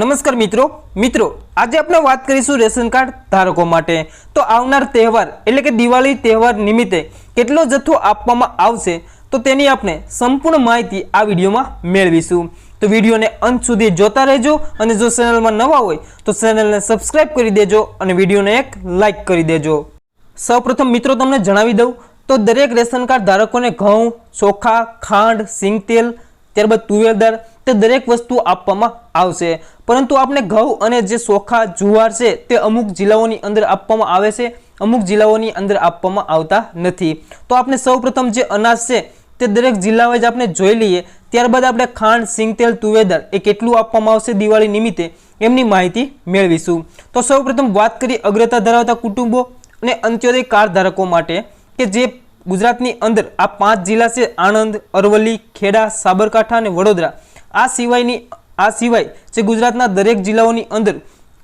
નમસ્કાર મિત્રો. મિત્રો, આજે આપણે વાત કરીશું રેશન કાર્ડ ધારકો માટે. તો આવનાર તહેવાર, એટલે કે દિવાળી તહેવાર નિમિત્તે કેટલો જથ્થો આપવામાં આવશે, તો તેની આપણે સંપૂર્ણ માહિતી આ વિડીયોમાં મેળવીશું. તો વિડીયોને અંત સુધી જોતા રહેજો અને જો ચેનલમાં નવા હોય, તો ચેનલને સબસ્ક્રાઈબ કરી દેજો અને વિડીયોને એક લાઇક કરી દેજો. સૌપ્રથમ મિત્રો, તમને જણાવી દઉં, તો દરેક રેશન કાર્ડ ધારકોને ઘઉં, ચોખા, ખાંડ, સિંગતેલ, ત્યારબાદ તુવેર દાળ તે દરેક વસ્તુ આપવામાં આવશે. પરંતુ આપણે ઘઉં અને જે ચોખા જુવાર છે, તે અમુક જિલ્લાઓની અંદર આપવામાં આવે છે, અમુક જિલ્લાઓની અંદર આપવામાં આવતા નથી. તો આપણે સૌપ્રથમ જે અનાજ છે, તે દરેક જિલ્લા વાઇઝ આપણે જોઈ લઈએ. ત્યારબાદ આપણે ખાંડ, સિંગતેલ તુવેદાર એ કેટલું આપવામાં આવશે દિવાળી નિમિત્તે, એમની માહિતી મેળવીશું. તો સૌપ્રથમ વાત કરીએ અગ્રતા ધરાવતા કુટુંબો અને અંત્યોદય કાર્ડ ધારકો માટે, કે જે ગુજરાતની અંદર આ પાંચ જિલ્લા છે, આણંદ, અરવલ્લી, ખેડા, સાબરકાંઠા અને વડોદરા. આ સિવાયની, આ સિવાય જે ગુજરાતના દરેક જિલ્લાઓની અંદર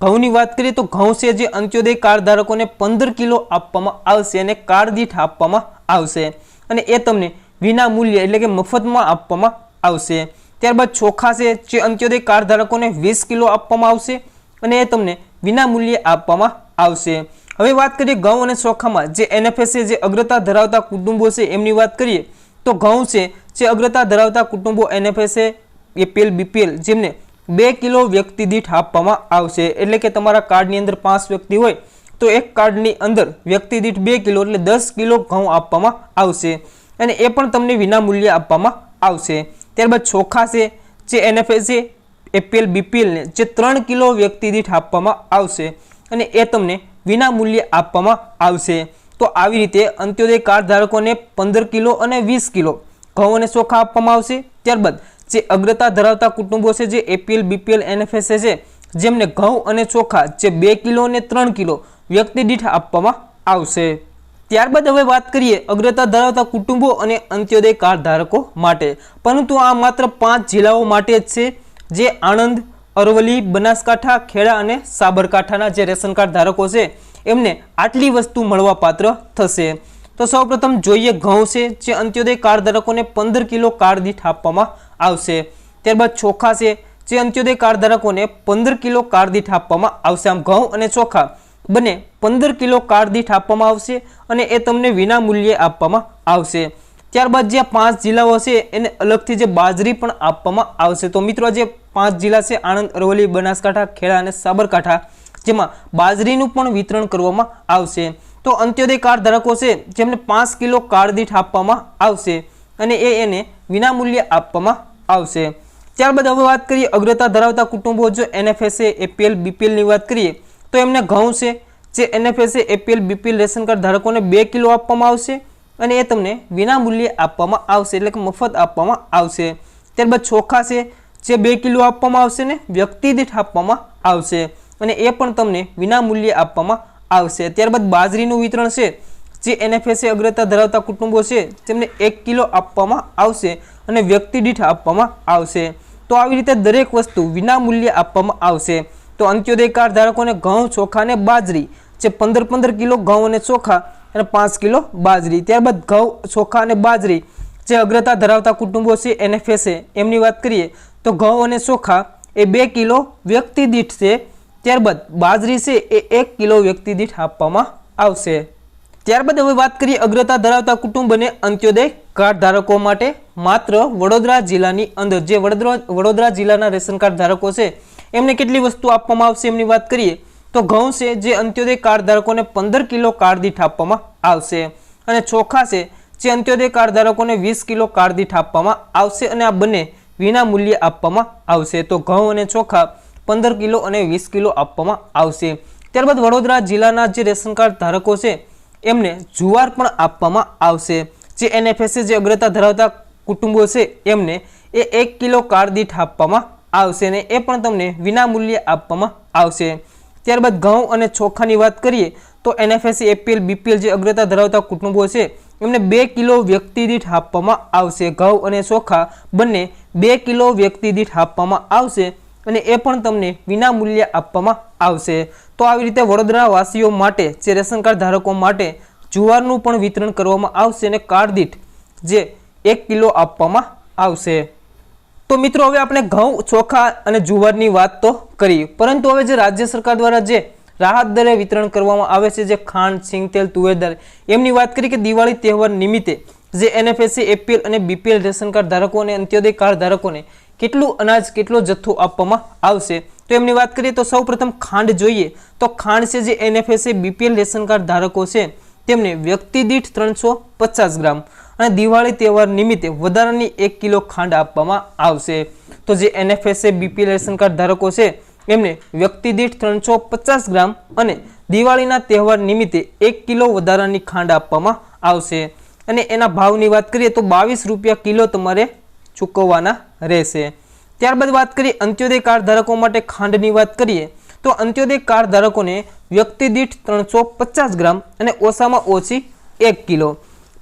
ઘઉંની વાત કરીએ તો ઘઉં છે જે અંત્યોદય કાર્ડ ધારકોને પંદર કિલો આપવામાં આવશે અને કાર્ડ દીઠ આપવામાં આવશે. અને એ તમને વિના મૂલ્ય એટલે કે મફતમાં આપવામાં આવશે. ત્યારબાદ ચોખા છે જે અંત્યોદય કાર્ડ ધારકોને વીસ કિલો આપવામાં આવશે અને એ તમને વિના મૂલ્યે આપવામાં આવશે. હવે વાત કરીએ ઘઉં અને ચોખામાં જે એનએફએસ જે અગ્રતા ધરાવતા કુટુંબો છે એમની વાત કરીએ તો ઘઉં છે જે અગ્રતા ધરાવતા કુટુંબો એનએફએસ એપીએલ બીપીએલ જેમને બે કિલો વ્યક્તિ દીઠ આપવામાં આવશે. એટલે કે તમારા કાર્ડની અંદર પાંચ વ્યક્તિ હોય, તો એક કાર્ડની અંદર વ્યક્તિ દીઠ બે કિલો એટલે દસ કિલો ઘઉં આપવામાં આવશે. અને એ પણ તમને વિનામૂલ્યે આપવામાં આવશે. ત્યારબાદ ચોખા છે, જે એનએફએ છે એપીએલ બીપીએલને જે ત્રણ કિલો વ્યક્તિ દીઠ આપવામાં આવશે. અને એ તમને વિનામૂલ્યે આપવામાં આવશે. તો આવી રીતે અંત્યોદય કાર્ડ ધારકોને પંદર કિલો અને વીસ કિલો ઘઉં અને ચોખા આપવામાં આવશે. ત્યારબાદ જે અગ્રતા ધરાવતા કુટુંબો છે, જે એપીએલ બીપીએલ એનએફએસએ છે, જેમને ઘઉં અને ચોખા જે બે કિલો અને ત્રણ કિલો વ્યક્તિ દીઠ આપવામાં આવશે. ત્યારબાદ હવે વાત કરીએ અગ્રતા ધરાવતા કુટુંબો અને અંત્યોદય કાર્ડ ધારકો માટે. પરંતુ આ માત્ર પાંચ જિલ્લાઓ માટે જ છે, જે આણંદ, અરવલ્લી, બનાસકાંઠા, ખેડા અને સાબરકાંઠાના જે રેશન કાર્ડ ધારકો છે, એમને આટલી વસ્તુ મળવાપાત્ર થશે. તો સૌપ્રથમ જોઈએ ઘઉં છે, જે અંત્યોદય કાર્ડ ધારકોને પંદર કિલો કાર્ડ દીઠ આપવામાં આવશે. ત્યારબાદ ચોખા છે. જે અંત્યોદય કાર્ડ ધારકોને પંદર કિલો કાર્ડ દીઠ આપવામાં આવશે. આમ ઘઉં અને ચોખા બંને પંદર કિલો કાર્ડ દીઠ આપવામાં આવશે અને એ તમને વિના મૂલ્યે આપવામાં આવશે. ત્યારબાદ જે પાંચ જિલ્લાઓ છે, એને અલગથી જે બાજરી પણ આપવામાં આવશે. તો મિત્રો જે પાંચ જિલ્લા છે, આણંદ, અરવલ્લી, બનાસકાંઠા, ખેડા અને સાબરકાંઠા, જેમાં બાજરીનું પણ વિતરણ કરવામાં આવશે. તો અંત્યોદય કાર્ડ ધારકો છે, જેમને પાંચ કિલો કાર્ડ દીઠ આપવામાં આવશે અને એ એને વિનામૂલ્યે આપવામાં આવશે. ત્યારબાદ હવે વાત કરીએ અગ્રતા ધરાવતા કુટુંબો, જો એનએફએસએ, એપીએલ બીપીએલની વાત કરીએ, તો એમને ઘઉં છે. જે NFSA, APL, BPL ration card ધારકોને બે કિલો આપવામાં આવશે અને એ તમને વિના મૂલ્યે આપવામાં આવશે, એટલે કે મફત આપવામાં આવશે. ત્યારબાદ ચોખા છે, જે બે કિલો આપવામાં આવશે ને વ્યક્તિ દીઠ આપવામાં આવશે અને એ પણ તમને વિના મૂલ્યે આપવામાં આવશે. ત્યારબાદ બાજરીનું વિતરણ છે જે એનએફએસએ અગ્રતા ધરાવતા કુટુંબો છે, તેમને એક કિલો આપવામાં આવશે અને વ્યક્તિ દીઠ આપવામાં આવશે. તો આવી રીતે દરેક વસ્તુ વિના મૂલ્યે આપવામાં આવશે. તો અંત્યોદય કાર્ડ ધારકોને ઘઉં, ચોખા અને બાજરી, જે પંદર પંદર કિલો ઘઉં અને ચોખા અને પાંચ કિલો બાજરી. ત્યારબાદ ઘઉં, ચોખા અને બાજરી, જે અગ્રતા ધરાવતા કુટુંબો છે એનએફએસએ એમની વાત કરીએ, તો ઘઉં અને ચોખા એ બે કિલો વ્યક્તિ દીઠ છે. ત્યારબાદ બાજરી છે, એ એક કિલો વ્યક્તિ દીઠ આપવામાં આવશે. ત્યારબાદ હવે વાત કરીએ અગ્રતા ધરાવતા કુટુંબ અને અંત્યોદય કાર્ડ ધારકો માટે. માત્ર વડોદરા જિલ્લાની અંદર જે વડોદરા વડોદરા જિલ્લાના રેશન કાર્ડ ધારકો છે, એમને કેટલી વસ્તુ આપવામાં આવશે એમની વાત કરીએ તો ઘઉં છે જે અંત્યોદય કાર્ડ ધારકોને પંદર કિલો કાર્ડ દીઠ આપવામાં આવશે અને ચોખા છે જે અંત્યોદય કાર્ડ ધારકોને વીસ કિલો કાર્ડ દીઠ આપવામાં આવશે અને આ બંને વિના મૂલ્યે આપવામાં આવશે. તો ઘઉં અને ચોખા પંદર કિલો અને વીસ કિલો આપવામાં આવશે. ત્યારબાદ વડોદરા જિલ્લાના જે રેશન કાર્ડ ધારકો છે એમને જુવાર પણ આપવામાં આવશે. જે એનએફએસએ જે અગ્રતા ધરાવતા કુટુંબો છે, એમને એ એક કિલો કાર્ડ દીઠ આપવામાં આવશે ને એ પણ તમને વિનામૂલ્યે આપવામાં આવશે. ત્યારબાદ ઘઉં અને ચોખાની વાત કરીએ, તો એનએફએસસી એપીએલ બીપીએલ જે અગ્રતા ધરાવતા કુટુંબો છે, એમને બે કિલો વ્યક્તિ દીઠ આપવામાં આવશે. ઘઉં અને ચોખા બંને બે કિલો વ્યક્તિ દીઠ આપવામાં આવશે. અને એ પણ તમને વિના મૂલ્યે આપવામાં આવશે. તો આવી રીતે વડોદરા વાસીઓ માટે જે રેશન કાર્ડ ધારકો માટે જુવારનું પણ વિતરણ કરવામાં આવશે અને કાર્ડ દીઠ જે એક કિલો આપવામાં આવશે. તો મિત્રો, હવે આપણે ઘઉં, ચોખા અને જુવારની વાત તો કરી. પરંતુ હવે જે રાજ્ય સરકાર દ્વારા જે રાહત દરે વિતરણ કરવામાં આવે છે, જે ખાંડ સિંગતેલ તુવેદર એમની વાત કરી કે દિવાળી તહેવાર નિમિત્તે જે એનએફએસસી એપીએલ અને બીપીએલ રેશન કાર્ડ ધારકો અને અંત્યોદય કાર્ડ ધારકોને કેટલું અનાજ, કેટલો જથ્થો આપવામાં આવશે? તો એમની વાત કરીએ તો સૌપ્રથમ ખાંડ જોઈએ. તો ખાંડ છે જે એનએફએસ બીપીએલ રેશન કાર્ડ ધારકો છે, તેમને વ્યક્તિ દીઠ ત્રણસો પચાસ ગ્રામ અને દિવાળી તહેવાર નિમિત્તે વધારાની એક કિલો ખાંડ આપવામાં આવશે. તો જે એનએફએસએ બીપીએલ રેશન કાર્ડ ધારકો છે, એમને વ્યક્તિ દીઠ ત્રણસો પચાસ ગ્રામ અને દિવાળીના તહેવાર નિમિત્તે એક કિલો વધારાની ખાંડ આપવામાં આવશે. અને એના ભાવની વાત કરીએ તો બાવીસ રૂપિયા કિલો તમારે ચૂકવવાના રહેશે. ત્યારબાદ વાત કરીએ અંત્યોદય કાર્ડ ધારકો માટે ખાંડની વાત કરીએ, તો અંત્યોદય કાર્ડ ધારકોને વ્યક્તિ દીઠ ત્રણસો પચાસ ગ્રામ અને ઓછામાં ઓછી એક કિલો.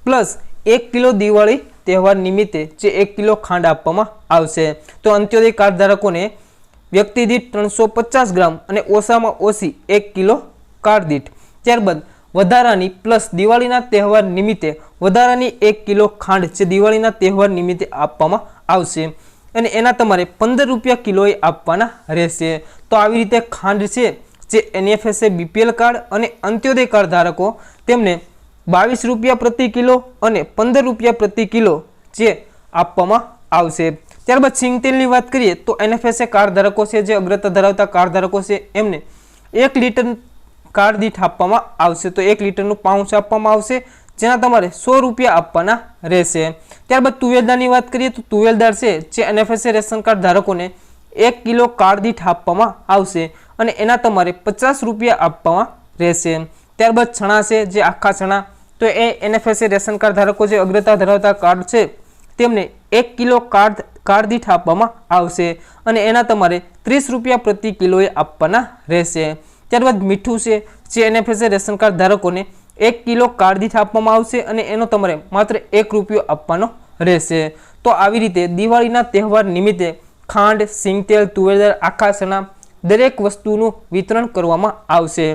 પ્લસ એક કિલો દિવાળી તહેવાર નિમિત્તે જે એક કિલો ખાંડ આપવામાં આવશે. તો અંત્યોદય કાર્ડ ધારકોને વ્યક્તિ દીઠ ત્રણસો પચાસ ગ્રામ અને ઓછામાં ઓછી એક કિલો કાર્ડ દીઠ. ત્યારબાદ વધારાની પ્લસ દિવાળીના તહેવાર નિમિત્તે વધારાની એક કિલો ખાંડ જે દિવાળીના તહેવાર નિમિત્તે આપવામાં આવશે. અને એના તમારે પંદર રૂપિયા કિલોએ આપવાના રહેશે. તો આવી રીતે ખાંડ છે, જે એનએફએસએ બીપીએલ કાર્ડ અને અંત્યોદય કાર્ડ ધારકો તેમને બાવીસ રૂપિયા પ્રતિ કિલો અને પંદર રૂપિયા પ્રતિ કિલો જે આપવામાં આવશે. ત્યારબાદ સિંગતેલની વાત કરીએ તો એનએફએસએ કાર્ડ ધારકો છે, જે અગ્રતા ધરાવતા કાર્ડ ધારકો છે, એમને એક લીટર કાર્ડ દીઠ આપવામાં આવશે. તો એક લીટરનું પાઉચ આપવામાં આવશે. જેના તમારે સો રૂપિયા આપવાના રહેશે. ત્યારબાદ તુવેલદારની વાત કરીએ તો તુવેલદાર છે, જે એનએફએસએ રેશન કાર્ડ ધારકોને એક કિલો કાર્ડ દીઠ આપવામાં આવશે અને એના તમારે પચાસ રૂપિયા આપવામાં રહેશે. ત્યારબાદ ચણા છે, જે આખા ચણા, તો એ એનએફએસએ રેશન કાર્ડ ધારકો જે અગ્રતા ધરાવતા કાર્ડ છે, તેમને એક કિલો કાર્ડ કાર્ડ દીઠ આપવામાં આવશે અને એના તમારે ત્રીસ રૂપિયા પ્રતિ કિલોએ આપવાના રહેશે. ત્યારબાદ મીઠું છે, જે એનએફએસએ રેશન કાર્ડ ધારકોને એક કિલો કાળદીઠ દીઠ આપવામાં આવશે અને એનો તમારે માત્ર એક રૂપિયો આપવાનો રહેશે. તો આવી રીતે દિવાળીના તહેવાર નિમિત્તે ખાંડ સિંગતેલ તુવેરદાર આખા ચણા દરેક વસ્તુનું વિતરણ કરવામાં આવશે.